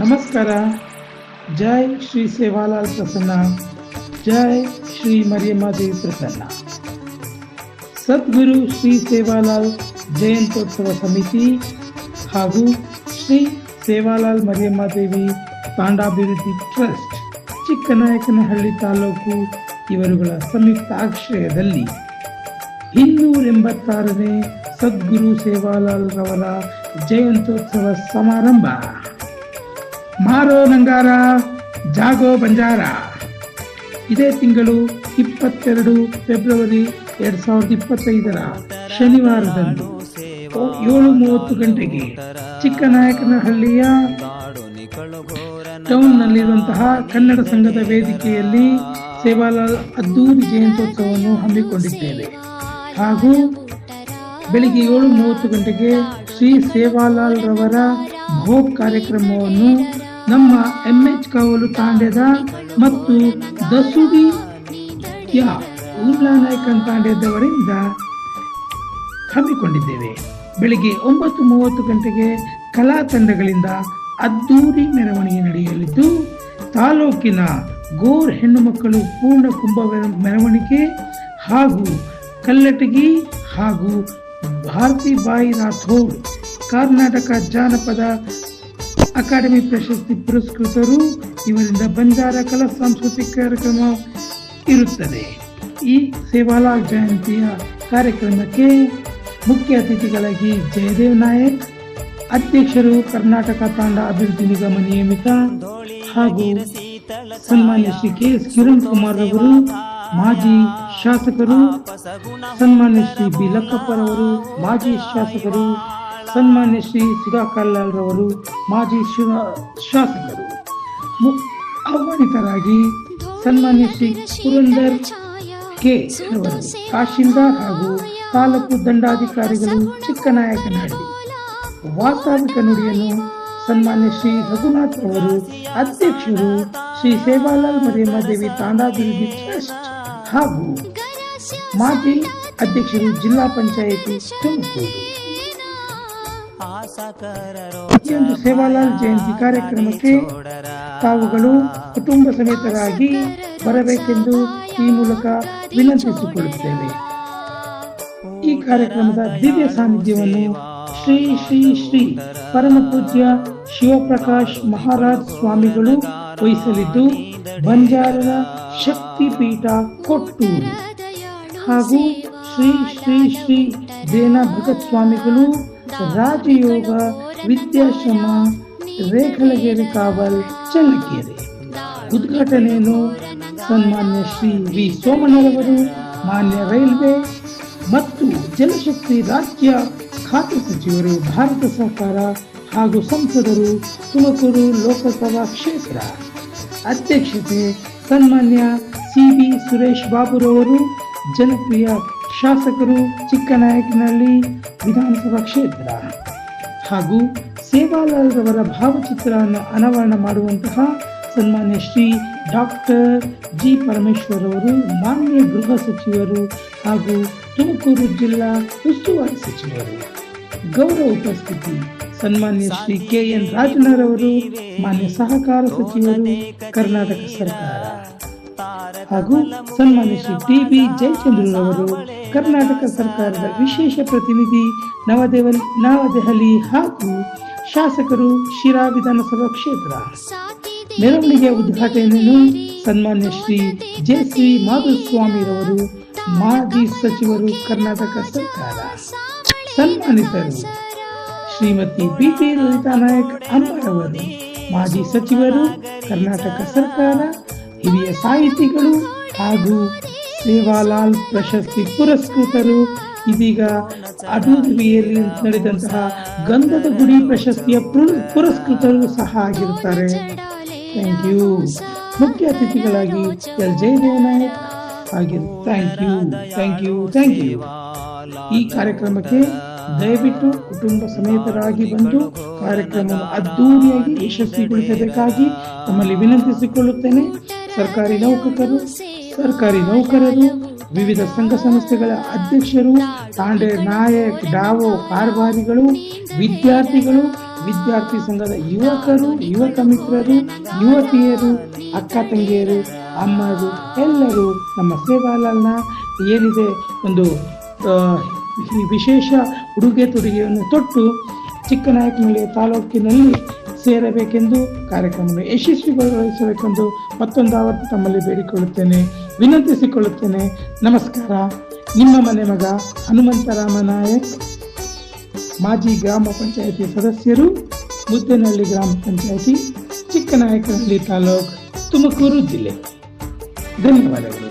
ನಮಸ್ಕಾರ. ಜೈ ಶ್ರೀ ಸೇವಾಲಾಲ್ ಪ್ರಸನ್ನ. ಜೈ ಶ್ರೀ ಮರಿಯಮ್ಮಾದೇವಿ ಪ್ರಸನ್ನ ಸದ್ಗುರು ಶ್ರೀ ಸೇವಾಲಾಲ್ ಜಯಂತ್ಯೋತ್ಸವ ಸಮಿತಿ ಹಾಗೂ ಶ್ರೀ ಸೇವಾಲಾಲ್ ಮರಿಯಮ್ಮಾದೇವಿ ತಾಂಡಾಭಿವೃದ್ಧಿ ಟ್ರಸ್ಟ್, ಚಿಕ್ಕನಾಯಕನಹಳ್ಳಿ ತಾಲೂಕು ಇವರುಗಳ ಸಂಯುಕ್ತ ಆಶ್ರಯದಲ್ಲಿ ಇನ್ನೂರ ಎಂಬತ್ತಾರನೇ ಸದ್ಗುರು ಸೇವಾಲಾಲ್ ರವರ ಜಯಂತ್ಯೋತ್ಸವ ಸಮಾರಂಭ. ಮಾರೋ ನಂಗಾರ, ಜಾಗೋ ಬಂಜಾರ. ಇದೇ ತಿಂಗಳು ಇಪ್ಪತ್ತೆರಡು ಫೆಬ್ರವರಿ ಎರಡ್ ಸಾವಿರದ ಇಪ್ಪತ್ತೈದರ ಶನಿವಾರದಂದು ಏಳು ಮೂವತ್ತು ಗಂಟೆಗೆ ಚಿಕ್ಕನಾಯಕನಹಳ್ಳಿಯ ಟೌನ್ನಲ್ಲಿರುವಂತಹ ಕನ್ನಡ ಸಂಘದ ವೇದಿಕೆಯಲ್ಲಿ ಸೇವಾಲಾಲ್ ಅದ್ದೂರಿ ಜಯಂತ್ಯೋತ್ಸವವನ್ನು ಹಮ್ಮಿಕೊಂಡಿದ್ದೇವೆ. ಹಾಗೂ ಬೆಳಿಗ್ಗೆ ಏಳು ಮೂವತ್ತು ಗಂಟೆಗೆ ಶ್ರೀ ಸೇವಾಲಾಲ್ ರವರ ಭೋಗ್ ಕಾರ್ಯಕ್ರಮವನ್ನು ನಮ್ಮ ಎಂ ಎಚ್ ಕಾವಲು ತಾಂಡ್ಯದ ಮತ್ತು ದಸುಡಿ ಯಾ ಉರ್ಲಾನಾಯ್ಕನ್ ತಾಂಡ್ಯದವರಿಂದ ಹಮ್ಮಿಕೊಂಡಿದ್ದೇವೆ. ಬೆಳಿಗ್ಗೆ ಒಂಬತ್ತು ಮೂವತ್ತು ಗಂಟೆಗೆ ಕಲಾ ತಂಡಗಳಿಂದ ಅದ್ದೂರಿ ಮೆರವಣಿಗೆ ನಡೆಯಲಿದ್ದು, ತಾಲೂಕಿನ ಗೋರ್ ಹೆಣ್ಣು ಮಕ್ಕಳು ಪೂರ್ಣ ಕುಂಭ ಮೆರವಣಿಗೆ ಹಾಗೂ ಕಲ್ಲಟಗಿ ಹಾಗೂ ಭಾರತಿ ಬಾಯಿ ರಾಥೋಡ್ ಕರ್ನಾಟಕ ಜಾನಪದ ಅಕಾಡೆಮಿ ಪ್ರಶಸ್ತಿ ಪುರಸ್ಕೃತರು ಇವರಿಂದ ಬಂಜಾರ ಕಲಾ ಸಾಂಸ್ಕೃತಿಕ ಕಾರ್ಯಕ್ರಮ ಇರುತ್ತದೆ. ಈ ಸೇವಾಲಾಲ್ ಜಯಂತಿಯ ಕಾರ್ಯಕ್ರಮಕ್ಕೆ ಮುಖ್ಯ ಅತಿಥಿಗಳಾಗಿ ಜಯದೇವ್ ನಾಯಕ್, ಅಧ್ಯಕ್ಷರು ಕರ್ನಾಟಕ ತಾಂಡ ಅಭಿವೃದ್ಧಿ ನಿಗಮ ನಿಯಮಿತ ಹಾಗೂ ಸನ್ಮಾನ್ಯ ಶ್ರೀ ಕೆ ಎಸ್ ಕಿರಣ್ ಕುಮಾರ್ ಅವರು ಮಾಜಿ ಶಾಸಕರು, ಸನ್ಮಾನ್ಯ ಶ್ರೀ ಬಿ ಲಕ್ಕಪ್ಪರವರು ಮಾಜಿ ಶಾಸಕರು ಸನ್ಮಾನ್ಯ ಶ್ರೀ ಲಾಲ್ ರವರು ಮಾಜಿ ಶಿವ- ಶಾಸಕರು ಆಹ್ವಾನಿತರಾಗಿ ಸನ್ಮಾನ್ಯ ಶ್ರೀ ಪುರಂದರ್ ಕೆ ರವರು ತಹಶೀಲ್ದಾರ್ ಹಾಗೂ ತಾಲೂಕು ದಂಡಾಧಿಕಾರಿಗಳು ಚಿಕ್ಕನಾಯಕನಹಳ್ಳಿ ವಾಸ್ತವಿಕ ನುಡಿಯನ್ನು ಸನ್ಮಾನ್ಯ ಶ್ರೀ ರಘುನಾಥ್ ಅವರು ಅಧ್ಯಕ್ಷರು ಶ್ರೀ ಸೇವಾಲಾಲ್ ಮರೇಮಾದೇವಿ ತಾಂಡಾಭಿವೃದ್ಧಿ ಟ್ರಸ್ಟ್ ಹಾಗೂ ಮಾಜಿ ಅಧ್ಯಕ್ಷರು ಜಿಲ್ಲಾ ಪಂಚಾಯಿತಿ ತುಮಕೂರು. ಒಂದು ಸೇವಾಲಾಲ್ ಜಯಂತಿ ಕಾರ್ಯಕ್ರಮಕ್ಕೆ ತಾವುಗಳು ಕುಟುಂಬ ಸಮೇತರಾಗಿ ಬರಬೇಕೆಂದು ಈ ಮೂಲಕ ವಿನಂತಿಸಿಕೊಳ್ಳುತ್ತೇವೆ. ಈ ಕಾರ್ಯಕ್ರಮದ ದಿವ್ಯ ಸಾನ್ನಿಧ್ಯವನ್ನು ಶ್ರೀ ಶ್ರೀ ಶ್ರೀ ಪರಮ ಪೂಜ್ಯ ಶಿವಪ್ರಕಾಶ್ ಮಹಾರಾಜ್ ಸ್ವಾಮಿಗಳು ವಹಿಸಲಿದ್ದು ಬಂಜಾರರ ಶಕ್ತಿ ಪೀಠ ಕೊಟ್ಟೂರು ಹಾಗೂ ಶ್ರೀ ಶ್ರೀ ಶ್ರೀ ದೇನ ಭಗತ್ ಸ್ವಾಮಿಗಳು ರಾಜಯೋಗ, ವಿದ್ಯಾಶ್ರಮ, ರೇಖಲಗೇರಿ ಕಾವಲ್, ಚಳ್ಳಕೆರೆ. ಉದ್ಘಾಟನೆಯನ್ನು ಸನ್ಮಾನ್ಯ ಶ್ರೀ ವಿ. ಸೋಮಣ್ಣರವರು ಮಾನ್ಯ ರೈಲ್ವೆ ಮತ್ತು ಜಲಶಕ್ತಿ ರಾಜ್ಯ ಖಾತೆ ಸಚಿವರು, ಭಾರತ ಸರ್ಕಾರ ಹಾಗೂ ಸಂಸದರು, ತುಮಕೂರು ಲೋಕಸಭಾ ಕ್ಷೇತ್ರ. ಅಧ್ಯಕ್ಷತೆ ಸನ್ಮಾನ್ಯ ಸಿ. ಬಿ. ಸುರೇಶ್ ಬಾಬುರವರು, ಜನಪ್ರಿಯ ಶಾಸಕರು ಚಿಕ್ಕನಾಯಕನಹಳ್ಳಿ ವಿಧಾನಸಭಾ ಕ್ಷೇತ್ರ ಹಾಗೂ ಸೇವಾಲಾಲ್ರವರ ಭಾವಚಿತ್ರವನ್ನು ಅನಾವರಣ ಮಾಡುವಂತಹ ಸನ್ಮಾನ್ಯ ಶ್ರೀ ಡಾಕ್ಟರ್ ಜಿ ಪರಮೇಶ್ವರ್ ಅವರು, ಮಾನ್ಯ ಗೃಹ ಸಚಿವರು ಹಾಗೂ ತುಮಕೂರು ಜಿಲ್ಲಾ ಉಸ್ತುವಾರಿ ಸಚಿವರು. ಗೌರವ ಉಪಸ್ಥಿತಿ. ಸನ್ಮಾನ್ಯ ಶ್ರೀ ಕೆ ಎನ್ ರಾಜನರವರು, ಮಾನ್ಯ ಸಹಕಾರ ಸಚಿವರು, ಕರ್ನಾಟಕ ಸರ್ಕಾರ. ಹಾಗೂ ಸನ್ಮಾನಿಸಿ ಟಿ ಬಿ ಜಯಚಂದ್ರರವರು ಕರ್ನಾಟಕ ಸರ್ಕಾರದ ವಿಶೇಷ ಪ್ರತಿನಿಧಿ ನವದೆಹಲಿ ನವದೆಹಲಿ ಹಾಗೂ ಶಾಸಕರು ಶಿರಾ ವಿಧಾನಸಭಾ ಕ್ಷೇತ್ರ. ಮೆರವಣಿಗೆಯ ಉದ್ಘಾಟನೆಯನ್ನು ಸನ್ಮಾನ್ಯ ಶ್ರೀ ಜೆ ಸಿ ಮಾಧುಸ್ವಾಮಿರವರು, ಮಾಜಿ ಸಚಿವರು ಕರ್ನಾಟಕ ಸರ್ಕಾರ. ಸನ್ಮಾನಿತರು ಶ್ರೀಮತಿ ಬಿ ಪಿ ಲಲಿತಾ ನಾಯಕ್ ಅಮ್ಮರವರು, ಮಾಜಿ ಸಚಿವರು ಕರ್ನಾಟಕ ಸರ್ಕಾರ ಹಿರಿಯ ಸಾಹಿತಿಗಳು ಹಾಗೂ ಸೇವಾಲಾಲ್ ಪ್ರಶಸ್ತಿ ಪುರಸ್ಕೃತರು ಇದೀಗ ಅಬುಧಾಬಿಯಲ್ಲಿ ನಡೆದಂತಹ ಗಂಧದ ಗುಡಿ ಪ್ರಶಸ್ತಿಯ ಪುರ- ಪುರಸ್ಕೃತರು ಸಹ ಆಗಿರುತ್ತಾರೆ. ಥ್ಯಾಂಕ್ ಯು ಮುಖ್ಯ ಅತಿಥಿಗಳಾಗಿ ಎಲ್. ಜಯದೇವ ನಾಯಕ್ ಹಾಗೆ thank you thank you thank you ಈ ಕಾರ್ಯಕ್ರಮಕ್ಕೆ ದಯವಿಟ್ಟು ಕುಟುಂಬ ಸಮೇತರಾಗಿ ಬಂದು ಕಾರ್ಯಕ್ರಮವನ್ನು ಅದ್ದೂರಿಯಾಗಿ ಯಶಸ್ವಿಗೊಳಿಸಬೇಕಾಗಿ ತಮ್ಮಲ್ಲಿ ವಿನಂತಿಸಿಕೊಳ್ಳುತ್ತೇನೆ. ಸರ್ಕಾರಿ ನೌಕರರು ಸರ್ಕಾರಿ ನೌಕರರು, ವಿವಿಧ ಸಂಘ ಸಂಸ್ಥೆಗಳ ಅಧ್ಯಕ್ಷರು, ತಾಂಡೆ ನಾಯಕ್, ಡಾವೋ ಕಾರ್ಬಾರಿಗಳು ವಿದ್ಯಾರ್ಥಿಗಳು, ವಿದ್ಯಾರ್ಥಿ ಸಂಘದ ಯುವಕರು, ಯುವಕ ಮಿತ್ರರು, ಯುವತಿಯರು, ಅಕ್ಕ ತಂಗಿಯರು, ಅಮ್ಮರು, ಎಲ್ಲರೂ ನಮ್ಮ ಸೇವಾಲಾಲ್ನ ಏನಿದೆ ಒಂದು ವಿಶೇಷ ಉಡುಗೆ ತೊಡುಗೆಯನ್ನು ತೊಟ್ಟು ಚಿಕ್ಕನಾಯಕನಹಳ್ಳಿ ತಾಲೂಕಿನಲ್ಲಿ ಸೇರಬೇಕೆಂದು ಕಾರ್ಯಕ್ರಮವನ್ನು ಯಶಸ್ವಿಗೊಳಿಸಬೇಕೆಂದು ಮತ್ತೊಂದು ಆವತ್ತು ತಮ್ಮಲ್ಲಿ ಬೇಡಿಕೊಳ್ಳುತ್ತೇನೆ, ವಿನಂತಿಸಿಕೊಳ್ಳುತ್ತೇನೆ. ನಮಸ್ಕಾರ. ನಿಮ್ಮ ಮನೆ ಮಗ ಹನುಮಂತರಾಮ ನಾಯಕ್, ಮಾಜಿ ಗ್ರಾಮ ಪಂಚಾಯಿತಿ ಸದಸ್ಯರು, ಮುದ್ದೇನಹಳ್ಳಿ ಗ್ರಾಮ ಪಂಚಾಯಿತಿ, ಚಿಕ್ಕನಾಯಕನಹಳ್ಳಿ ತಾಲೂಕು ತುಮಕೂರು ಜಿಲ್ಲೆ. ಧನ್ಯವಾದಗಳು.